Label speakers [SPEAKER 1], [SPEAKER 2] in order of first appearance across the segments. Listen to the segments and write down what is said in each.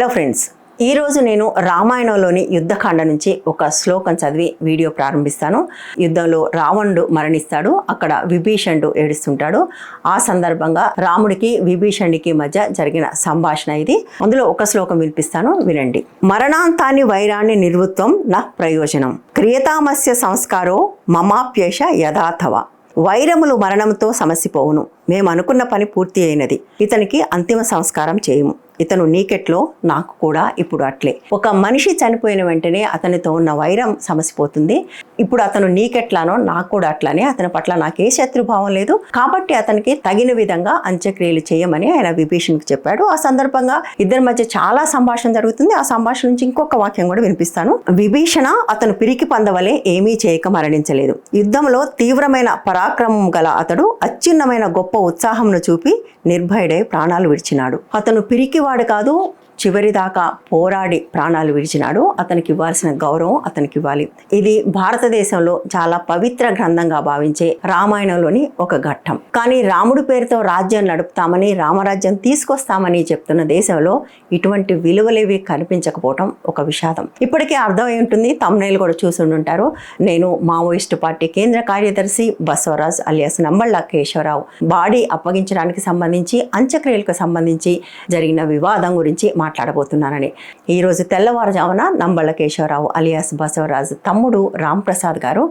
[SPEAKER 1] Hello friends ఈరోజు నేను రామాయణంలోని యుద్ధకాండ నుంచి ఒక శ్లోకం చదివి వీడియో ప్రారంభిస్తాను. యుద్ధంలో రావణుడు మరణిస్తాడు. అక్కడ విభీషణుడు ఏడుస్తుంటాడు. ఆ సందర్భంగా రాముడికి విభీషణుడికి మధ్య జరిగిన సంభాషణ ఇది. అందులో ఒక శ్లోకం వినిపిస్తాను. వినండి. మరణాంతాన్ని వైరాన్ని నిర్వృత్వం నా ప్రయోజనం. క్రియతామస్య సంస్కారో మమాప్యేష యథాథవ. వైరములు మరణంతో సమసిపోవును. మేము అనుకున్న పని పూర్తి అయినది. ఇతనికి అంతిమ సంస్కారం చేయము. ఇతను నీకెట్లో నాకు కూడా ఇప్పుడు అట్లే. ఒక మనిషి చనిపోయిన వెంటనే అతనితో ఉన్న వైరం సమసిపోతుంది. ఇప్పుడు అతను నీకెట్లానో నాకు కూడా అట్లానే అతని పట్ల నాకే శత్రుభావం లేదు. కాబట్టి అతనికి తగిన విధంగా అంత్యక్రియలు చేయమని ఆయన విభీషణ్కి చెప్పాడు. ఆ సందర్భంగా ఇద్దరి మధ్య చాలా సంభాషణ జరుగుతుంది. ఆ సంభాషణ నుంచి ఇంకొక వాక్యం కూడా వినిపిస్తాను. విభీషణ అతను పిరికి పందవలే ఏమీ చేయక మరణించలేదు. యుద్ధంలో తీవ్రమైన పరాక్రమం గల అతడు అత్యున్నమైన గొప్ప ఉత్సాహంను చూపి నిర్భయుడై ప్రాణాలు విడిచినాడు. అతను పిరికివాడు కాదు చివరిదాకా పోరాడి ప్రాణాలు విడిచినాడు. అతనికి ఇవ్వాల్సిన గౌరవం అతనికి ఇవ్వాలి. ఇది భారతదేశంలో చాలా పవిత్ర గ్రంథంగా భావించే రామాయణంలోని ఒక ఘట్టం. కానీ రాముడి పేరుతో రాజ్యం నడుపుతామని రామరాజ్యం తీసుకొస్తామని చెప్తున్న దేశంలో ఇటువంటి విలువలేవి కనిపించకపోవటం ఒక విషాదం. ఇప్పటికే అర్థమై ఉంటుంది. తమ్నైల్ కూడా చూసి ఉంటారు నేను మావోయిస్టు పార్టీ కేంద్ర కార్యదర్శి బసవరాజ్ అలియాస్ నంబళ్ళ కేశవరావు. బాడీ అప్పగించడానికి సంబంధించి అంత్యక్రియలకు సంబంధించి జరిగిన వివాదం గురించి మాట్లాడబోతున్నానని. ఈరోజు తెల్లవారుజామున నంబళ్ళ కేశవరావు అలియాస్ బసవరాజు తమ్ముడు రాంప్రసాద్ గారు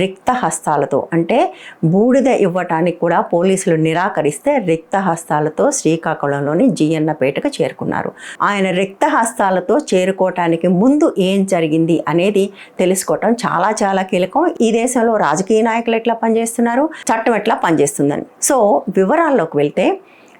[SPEAKER 1] రిక్త హస్తాలతో అంటే బూడిద ఇవ్వటానికి కూడా పోలీసులు నిరాకరిస్తే రిక్త హస్తాలతో శ్రీకాకుళంలోని జియన్నపేటకు చేరుకున్నారు. ఆయన రిక్త హస్తాలతో చేరుకోవటానికి ముందు ఏం జరిగింది అనేది తెలుసుకోవటం చాలా చాలా కీలకం. ఈ దేశంలో రాజకీయ నాయకులు ఎట్లా పనిచేస్తున్నారు? చట్టం ఎట్లా పనిచేస్తుందని. సో వివరాల్లోకి వెళ్తే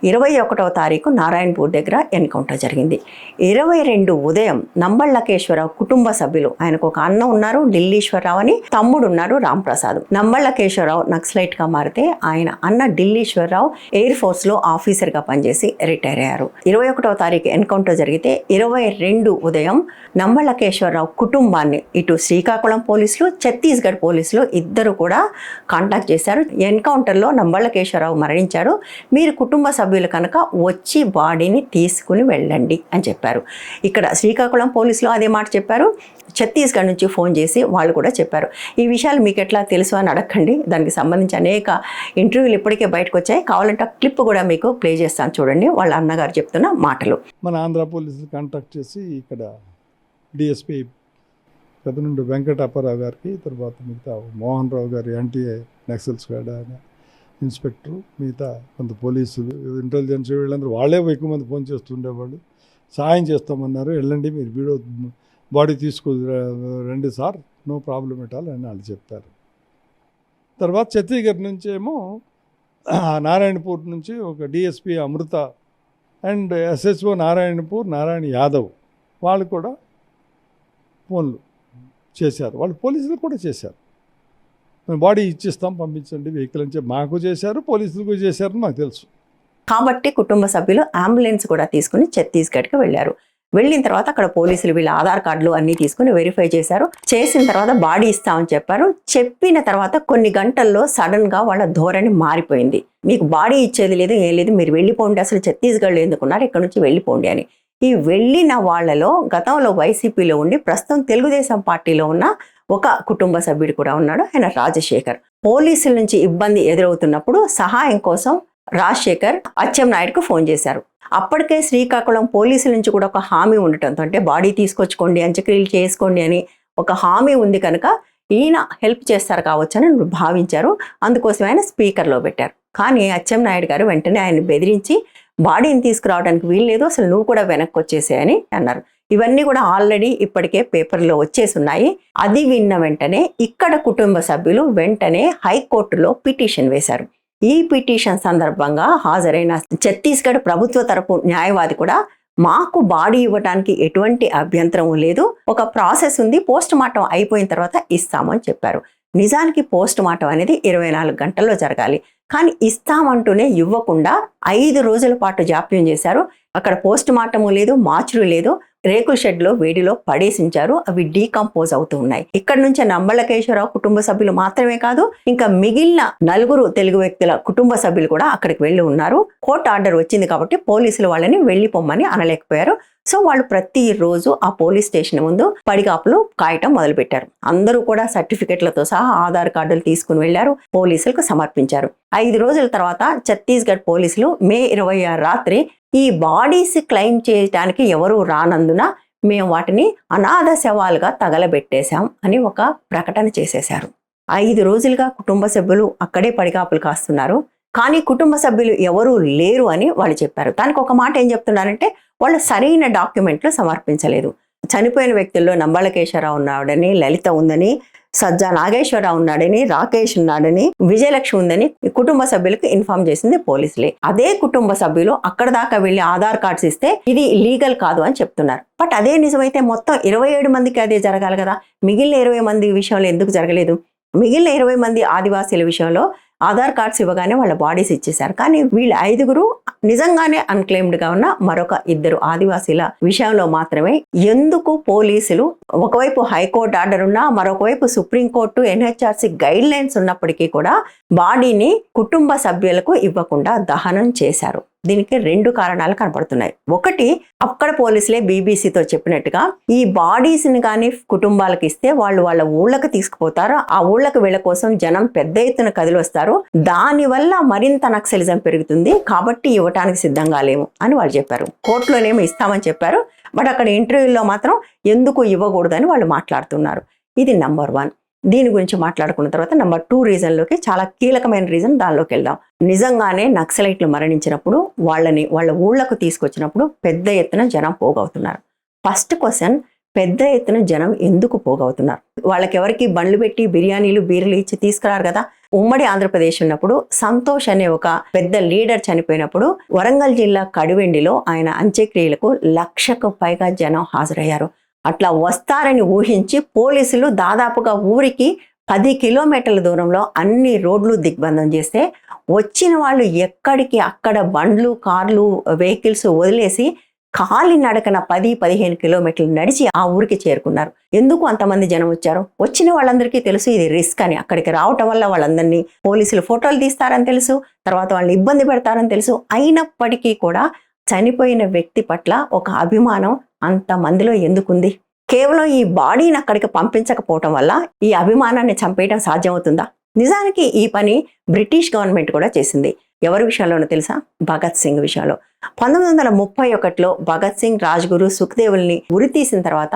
[SPEAKER 1] ఇరవై ఒకటవ తారీఖు నారాయణపూర్ దగ్గర ఎన్కౌంటర్ జరిగింది. ఇరవై రెండు ఉదయం నంబళ్ళకేశ్వరరావు కుటుంబ సభ్యులు ఆయనకు ఒక అన్న ఉన్నారు ఢిల్లీశ్వరరావు అని తమ్ముడు ఉన్నారు రాంప్రసాద్. నంబళ్ళకేశ్వరరావు నక్సలైట్గా మారితే ఆయన అన్న ఢిల్లీశ్వరరావు ఎయిర్ ఫోర్స్లో ఆఫీసర్గా పనిచేసి రిటైర్ అయ్యారు. ఇరవై ఒకటవ తారీఖు ఎన్కౌంటర్ జరిగితే ఇరవై రెండు ఉదయం నంబళ్ళకేశ్వరరావు కుటుంబాన్ని ఇటు శ్రీకాకుళం పోలీసులు ఛత్తీస్గఢ్ పోలీసులు ఇద్దరు కూడా కాంటాక్ట్ చేశారు. ఎన్కౌంటర్లో నంబళ్ళకేశ్వరరావు మరణించారు. మీరు కుటుంబ సభ్యులు కనుక వచ్చి బాడీని తీసుకుని వెళ్ళండి అని చెప్పారు. ఇక్కడ శ్రీకాకుళం పోలీసులు అదే మాట చెప్పారు. ఛత్తీస్గఢ్ నుంచి ఫోన్ చేసి వాళ్ళు కూడా చెప్పారు. ఈ విషయాలు మీకు ఎట్లా తెలుసు అని అడగండి. దానికి సంబంధించి అనేక ఇంటర్వ్యూలు ఇప్పటికే బయటకు వచ్చాయి. కావాలంటే ఆ క్లిప్ కూడా మీకు ప్లే చేస్తాను చూడండి. వాళ్ళ అన్నగారు చెప్తున్న మాటలు.
[SPEAKER 2] మన ఆంధ్ర పోలీసులు కాంటాక్ట్ చేసి ఇక్కడ డిఎస్పి పెద్దనుండి వెంకట అప్పారావు గారికి తర్వాత మిగతా మోహన్ రావు గారి ఎన్టీఏ నక్సల్స్ స్క్వాడ్ ఇన్స్పెక్టర్ మిగతా కొంత పోలీసులు ఇంటెలిజెన్స్ వీళ్ళందరూ వాళ్ళే ఎక్కువ మంది ఫోన్ చేస్తుండేవాళ్ళు సాయం చేస్తామన్నారు వెళ్ళండి మీరు వీడియో బాడీ తీసుకు రండి సార్ నో ప్రాబ్లం ఎటాల్ అని వాళ్ళు చెప్పారు. తర్వాత ఛత్తీస్గఢ్ నుంచి ఏమో నారాయణపూర్ నుంచి ఒక DSP Amrita and SSO Narayanpur Narayana Yadav వాళ్ళు కూడా ఫోన్లు చేశారు. వాళ్ళు పోలీసులు కూడా చేశారు. మేము బాడీ ఇచ్చిస్తాం పంపించండి వెహికల్ అని చెప్పి మాకు చేశారు పోలీసులకు చేశారని మాకు తెలుసు.
[SPEAKER 1] కాబట్టి కుటుంబ సభ్యులు అంబులెన్స్ కూడా తీసుకుని ఛత్తీస్గఢ్కి వెళ్ళారు. వెళ్ళిన తర్వాత అక్కడ పోలీసులు వీళ్ళ ఆధార్ కార్డులు అన్నీ తీసుకుని వెరిఫై చేశారు. చేసిన తర్వాత బాడీ ఇస్తామని చెప్పారు. చెప్పిన తర్వాత కొన్ని గంటల్లో సడన్గా వాళ్ళ ధోరణి మారిపోయింది. మీకు బాడీ ఇచ్చేది లేదు ఏం లేదు మీరు వెళ్ళిపోండి అసలు ఛత్తీస్గఢ్లో ఎందుకున్నారు ఇక్కడ నుంచి వెళ్ళిపోండి అని. ఈ వెళ్ళిన వాళ్ళలో గతంలో వైసీపీలో ఉండి ప్రస్తుతం తెలుగుదేశం పార్టీలో ఉన్న ఒక కుటుంబ సభ్యుడు కూడా ఉన్నాడు ఆయన రాజశేఖర్. పోలీసుల నుంచి ఇబ్బంది ఎదురవుతున్నప్పుడు సహాయం కోసం రాజశేఖర్ అచ్చెం నాయుడుకు ఫోన్ చేశారు. అప్పటికే శ్రీకాకుళం పోలీసుల నుంచి కూడా ఒక హామీ ఉండటంతో అంటే బాడీ తీసుకొచ్చుకోండి అంత్యక్రియలు చేసుకోండి అని ఒక హామీ ఉంది కనుక ఈయన హెల్ప్ చేస్తారు కావచ్చు అని భావించారు. అందుకోసం ఆయన స్పీకర్లో పెట్టారు. కానీ అచ్చెం నాయుడు గారు వెంటనే ఆయన బెదిరించి బాడీని తీసుకురావడానికి వీల్లేదు అసలు నువ్వు కూడా వెనక్కి వచ్చేసేయని అన్నారు. ఇవన్నీ కూడా ఆల్రెడీ ఇప్పటికే పేపర్లో వచ్చేసి ఉన్నాయి అది విన్న వెంటనే ఇక్కడ కుటుంబ సభ్యులు వెంటనే హైకోర్టులో పిటిషన్ వేశారు. ఈ పిటిషన్ సందర్భంగా హాజరైన ఛత్తీస్గఢ్ ప్రభుత్వ తరపు న్యాయవాది కూడా మాకు బాడీ ఇవ్వడానికి ఎటువంటి అభ్యంతరం లేదు. ఒక ప్రాసెస్ ఉంది పోస్ట్ మార్టం అయిపోయిన తర్వాత ఇస్తామని చెప్పారు. నిజానికి పోస్ట్ మార్టం అనేది ఇరవై నాలుగు గంటల్లో జరగాలి. కానీ ఇస్తామంటూనే ఇవ్వకుండా ఐదు రోజుల పాటు జాప్యం చేశారు. అక్కడ పోస్ట్ మార్టము లేదు మార్చులు లేదు. రేకు షెడ్లో వేడిలో పడేసించారు. అవి డీకంపోజ్ అవుతూ ఉన్నాయి. ఇక్కడ నుంచి నంబళ్ళకేశ్వరరావు కుటుంబ సభ్యులు మాత్రమే కాదు ఇంకా మిగిలిన నలుగురు తెలుగు వ్యక్తుల కుటుంబ సభ్యులు కూడా అక్కడికి వెళ్ళి ఉన్నారు. కోర్టు ఆర్డర్ వచ్చింది కాబట్టి పోలీసులు వాళ్ళని వెళ్ళిపోమ్మని అనలేకపోయారు. సో వాళ్ళు ప్రతిరోజు ఆ పోలీస్ స్టేషన్ ముందు పడిగాపులు కాయటం మొదలుపెట్టారు. అందరూ కూడా సర్టిఫికెట్లతో సహా ఆధార్ కార్డులు తీసుకుని వెళ్ళారు పోలీసులకు సమర్పించారు. ఐదు రోజుల తర్వాత ఛత్తీస్గఢ్ పోలీసులు మే ఇరవై ఆరు రాత్రి ఈ బాడీస్ క్లెయిమ్ చేయడానికి ఎవరూ రానందున మేము వాటిని అనాథ శవాలుగా తగలబెట్టేశాం అని ఒక ప్రకటన చేసేశారు. ఐదు రోజులుగా కుటుంబ సభ్యులు అక్కడే పడిగాపులు కాస్తున్నారు. కానీ కుటుంబ సభ్యులు ఎవరూ లేరు అని వాళ్ళు చెప్పారు. దానికి ఒక మాట ఏం చెప్తున్నారంటే వాళ్ళు సరైన డాక్యుమెంట్లు సమర్పించలేదు. చనిపోయిన వ్యక్తుల్లో నంబళకేశ్వరరావు ఉన్నాడని లలిత ఉందని సజ్జా నాగేశ్వరరావు ఉన్నాడని రాకేష్ ఉన్నాడని విజయలక్ష్మి ఉందని కుటుంబ సభ్యులకు ఇన్ఫార్మ్ చేసింది పోలీసులే. అదే కుటుంబ సభ్యులు అక్కడ దాకా వెళ్ళి ఆధార్ కార్డ్స్ ఇస్తే ఇది లీగల్ కాదు అని చెప్తున్నారు. బట్ అదే నిజమైతే మొత్తం ఇరవై ఏడు మందికి అదే జరగాలి కదా? మిగిలిన ఇరవై మంది విషయంలో ఎందుకు జరగలేదు? మిగిలిన ఇరవై మంది ఆదివాసీల విషయంలో ఆధార్ కార్డ్స్ ఇవ్వగానే వాళ్ళ బాడీస్ ఇచ్చేశారు. కానీ వీళ్ళ ఐదుగురు నిజంగానే అన్క్లెయిమ్డ్గా ఉన్న మరొక ఇద్దరు ఆదివాసీల విషయంలో మాత్రమే ఎందుకు పోలీసులు ఒకవైపు హైకోర్టు ఆర్డర్ ఉన్నా మరొకవైపు సుప్రీంకోర్టు ఎన్హెచ్ఆర్సీ గైడ్ లైన్స్ ఉన్నప్పటికీ కూడా బాడీని కుటుంబ సభ్యులకు ఇవ్వకుండా దహనం చేశారు. దీనికి రెండు కారణాలు కనపడుతున్నాయి. ఒకటి అక్కడ పోలీసులే బీబీసీతో చెప్పినట్టుగా ఈ బాడీస్ని కానీ కుటుంబాలకు ఇస్తే వాళ్ళు వాళ్ళ ఊళ్ళకి తీసుకుపోతారు. ఆ ఊళ్ళకి వీళ్ళ కోసం జనం పెద్ద ఎత్తున కదిలి వస్తారు. మరింత నక్సలిజం పెరుగుతుంది. కాబట్టి ఇవ్వటానికి సిద్ధంగా లేము అని వాళ్ళు చెప్పారు. కోర్టులోనేమో ఇస్తామని చెప్పారు. బట్ అక్కడ ఇంటర్వ్యూలో మాత్రం ఎందుకు ఇవ్వకూడదని వాళ్ళు మాట్లాడుతున్నారు. ఇది నంబర్ వన్. దీని గురించి మాట్లాడుకున్న తర్వాత నెంబర్ టూ రీజన్లోకి చాలా కీలకమైన రీజన్ దానిలోకి వెళ్దాం. నిజంగానే నక్సలైట్లు మరణించినప్పుడు వాళ్ళని వాళ్ళ ఊళ్ళకు తీసుకొచ్చినప్పుడు పెద్ద ఎత్తున జనం పోగవుతున్నారు. ఫస్ట్ క్వశ్చన్ పెద్ద ఎత్తున జనం ఎందుకు పోగవుతున్నారు? వాళ్ళకి ఎవరికి బండ్లు పెట్టి బిర్యానీలు బీర్లు ఇచ్చి తీసుకురారు కదా? ఉమ్మడి ఆంధ్రప్రదేశ్ ఉన్నప్పుడు సంతోష్ అనే ఒక పెద్ద లీడర్ చనిపోయినప్పుడు వరంగల్ జిల్లా కడువెండిలో ఆయన అంత్యక్రియలకు లక్షకు పైగా జనం హాజరయ్యారు. అట్లా వస్తారని ఊహించి పోలీసులు దాదాపుగా ఊరికి పది కిలోమీటర్ల దూరంలో అన్ని రోడ్లు దిగ్బంధం చేస్తే వచ్చిన వాళ్ళు ఎక్కడికి అక్కడ బండ్లు కార్లు వెహికల్స్ వదిలేసి కాలి నడకన పది పదిహేను కిలోమీటర్లు నడిచి ఆ ఊరికి చేరుకున్నారు. ఎందుకు అంతమంది జనం వచ్చారు? వచ్చిన వాళ్ళందరికీ తెలుసు ఇది రిస్క్ అని. అక్కడికి రావటం వల్ల వాళ్ళందరినీ పోలీసులు ఫోటోలు తీస్తారని తెలుసు తర్వాత వాళ్ళని ఇబ్బంది పెడతారని తెలుసు. అయినప్పటికీ కూడా చనిపోయిన వ్యక్తి పట్ల ఒక అభిమానం అంత మందిలో ఎందుకుంది? కేవలం ఈ బాడీని అక్కడికి పంపించకపోవటం వల్ల ఈ అభిమానాన్ని చంపేయడం సాధ్యమవుతుందా? నిజానికి ఈ పని బ్రిటిష్ గవర్నమెంట్ కూడా చేసింది. ఎవరి విషయంలోనో తెలుసా? భగత్ సింగ్ విషయంలో పంతొమ్మిది వందల ముప్పై ఒకటిలో భగత్ సింగ్ రాజ్గురు సుఖ్దేవుల్ని ఉరి తీసిన తర్వాత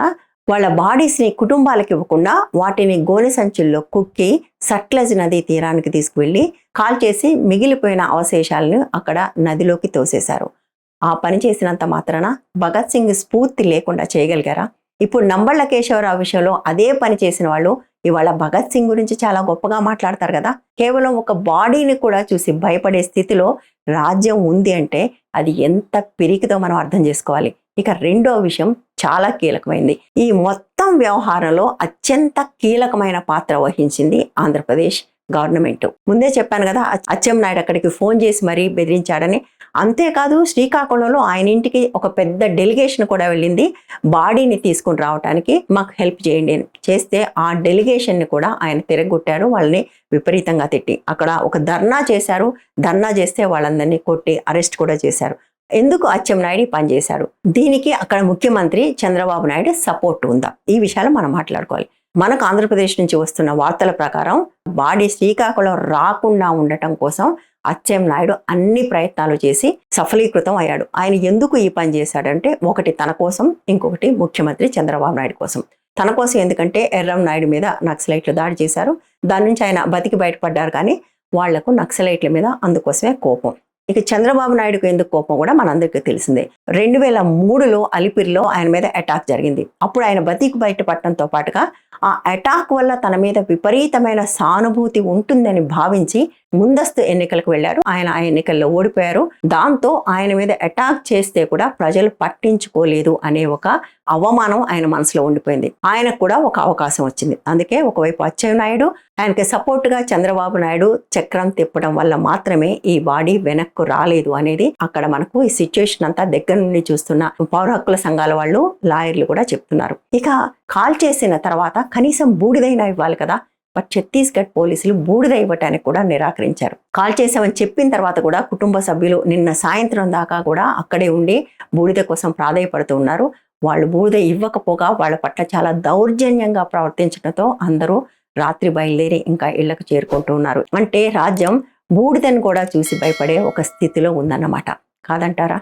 [SPEAKER 1] వాళ్ళ బాడీస్ని కుటుంబాలకు ఇవ్వకుండా వాటిని గోనె సంచుల్లో కుక్కి సట్లజ్ నది తీరానికి తీసుకువెళ్ళి కాల్ చేసి మిగిలిపోయిన అవశేషాలను అక్కడ నదిలోకి తోసేశారు. ఆ పని చేసినంత మాత్రాన భగత్ సింగ్ స్ఫూర్తి లేకుండా చేయగలిగారా? ఇప్పుడు నంబళ్ళ కేశవరావు విషయంలో అదే పని చేసిన వాళ్ళు ఇవాళ భగత్ సింగ్ గురించి చాలా గొప్పగా మాట్లాడతారు కదా? కేవలం ఒక బాడీని కూడా చూసి భయపడే స్థితిలో రాజ్యం ఉంది అంటే అది ఎంత పిరికితో మనం అర్థం చేసుకోవాలి. ఇక రెండో విషయం చాలా కీలకమైంది. ఈ మొత్తం వ్యవహారంలో అత్యంత కీలకమైన పాత్ర వహించింది ఆంధ్రప్రదేశ్. గవర్నమెంట్. ముందే చెప్పాను కదా అచ్చెం నాయుడు అక్కడికి ఫోన్ చేసి మరీ బెదిరించాడని. అంతేకాదు శ్రీకాకుళంలో ఆయన ఇంటికి ఒక పెద్ద డెలిగేషన్ కూడా వెళ్ళింది. బాడీని తీసుకుని రావడానికి మాకు హెల్ప్ చేయండి అని చేస్తే ఆ డెలిగేషన్ని కూడా ఆయన తిరగొట్టారు వాళ్ళని విపరీతంగా తిట్టి అక్కడ ఒక ధర్నా చేశారు. ధర్నా చేస్తే వాళ్ళందరినీ కొట్టి అరెస్ట్ కూడా చేశారు. ఎందుకు అచ్చెం నాయుడు పనిచేశారు దీనికి అక్కడ ముఖ్యమంత్రి చంద్రబాబు నాయుడు సపోర్ట్ ఉందా? ఈ విషయాలు మనం మాట్లాడుకోవాలి. మనకు ఆంధ్రప్రదేశ్ నుంచి వస్తున్న వార్తల ప్రకారం బాడీ శ్రీకాకుళం రాకుండా ఉండటం కోసం అచ్చెం నాయుడు అన్ని ప్రయత్నాలు చేసి సఫలీకృతం అయ్యాడు. ఆయన ఎందుకు ఈ పని చేశాడంటే ఒకటి తన కోసం ఇంకొకటి ముఖ్యమంత్రి చంద్రబాబు నాయుడు కోసం. తన కోసం ఎందుకంటే ఎర్రం నాయుడు మీద నక్సలైట్లు దాడి చేశారు. దాని నుంచి ఆయన బతికి బయటపడ్డారు కానీ వాళ్ళకు నక్సలైట్ల మీద అందుకోసమే కోపం. ఇక చంద్రబాబు నాయుడుకు ఎందుకు కోపం కూడా మనందరికీ తెలిసిందే. రెండు వేల మూడులో అలిపిరిలో ఆయన మీద అటాక్ జరిగింది. అప్పుడు ఆయన బతికి బయటపడటంతో పాటుగా ఆ అటాక్ వల్ల తన మీద విపరీతమైన సానుభూతి ఉంటుందని భావించి ముందస్తు ఎన్నికలకు వెళ్ళారు. ఆయన ఆ ఎన్నికల్లో ఓడిపోయారు. దాంతో ఆయన మీద అటాక్ చేస్తే కూడా ప్రజలు పట్టించుకోలేదు అనే ఒక అవమానం ఆయన మనసులో ఉండిపోయింది. ఆయనకు కూడా ఒక అవకాశం వచ్చింది. అందుకే ఒకవైపు అచ్చెన్నాయుడు ఆయనకి సపోర్ట్గా చంద్రబాబు నాయుడు చక్రం తిప్పడం వల్ల మాత్రమే ఈ బాడీ వెనక్కు రాలేదు అనేది అక్కడ మనకు ఈ సిచ్యుయేషన్ అంతా దగ్గర నుండి చూస్తున్న పౌర హక్కుల సంఘాల వాళ్ళు లాయర్లు కూడా చెప్తున్నారు. ఇక కాల్ చేసిన తర్వాత కనీసం బూడిదైనా ఇవ్వాలి కదా. బట్ ఛత్తీస్గఢ్ పోలీసులు బూడిద ఇవ్వటానికి కూడా నిరాకరించారు. కాల్ చేసామని చెప్పిన తర్వాత కూడా కుటుంబ సభ్యులు నిన్న సాయంత్రం దాకా కూడా అక్కడే ఉండి బూడిద కోసం ప్రాధాయపడుతూ ఉన్నారు. వాళ్ళు బూడిద ఇవ్వకపోగా వాళ్ళ పట్ల చాలా దౌర్జన్యంగా ప్రవర్తించడంతో అందరూ రాత్రి బయలుదేరి ఇంకా ఇళ్ళకు చేరుకుంటూ ఉన్నారు. అంటే రాజ్యం బూడిదను కూడా చూసి భయపడే ఒక స్థితిలో ఉందన్నమాట. కాదంటారా?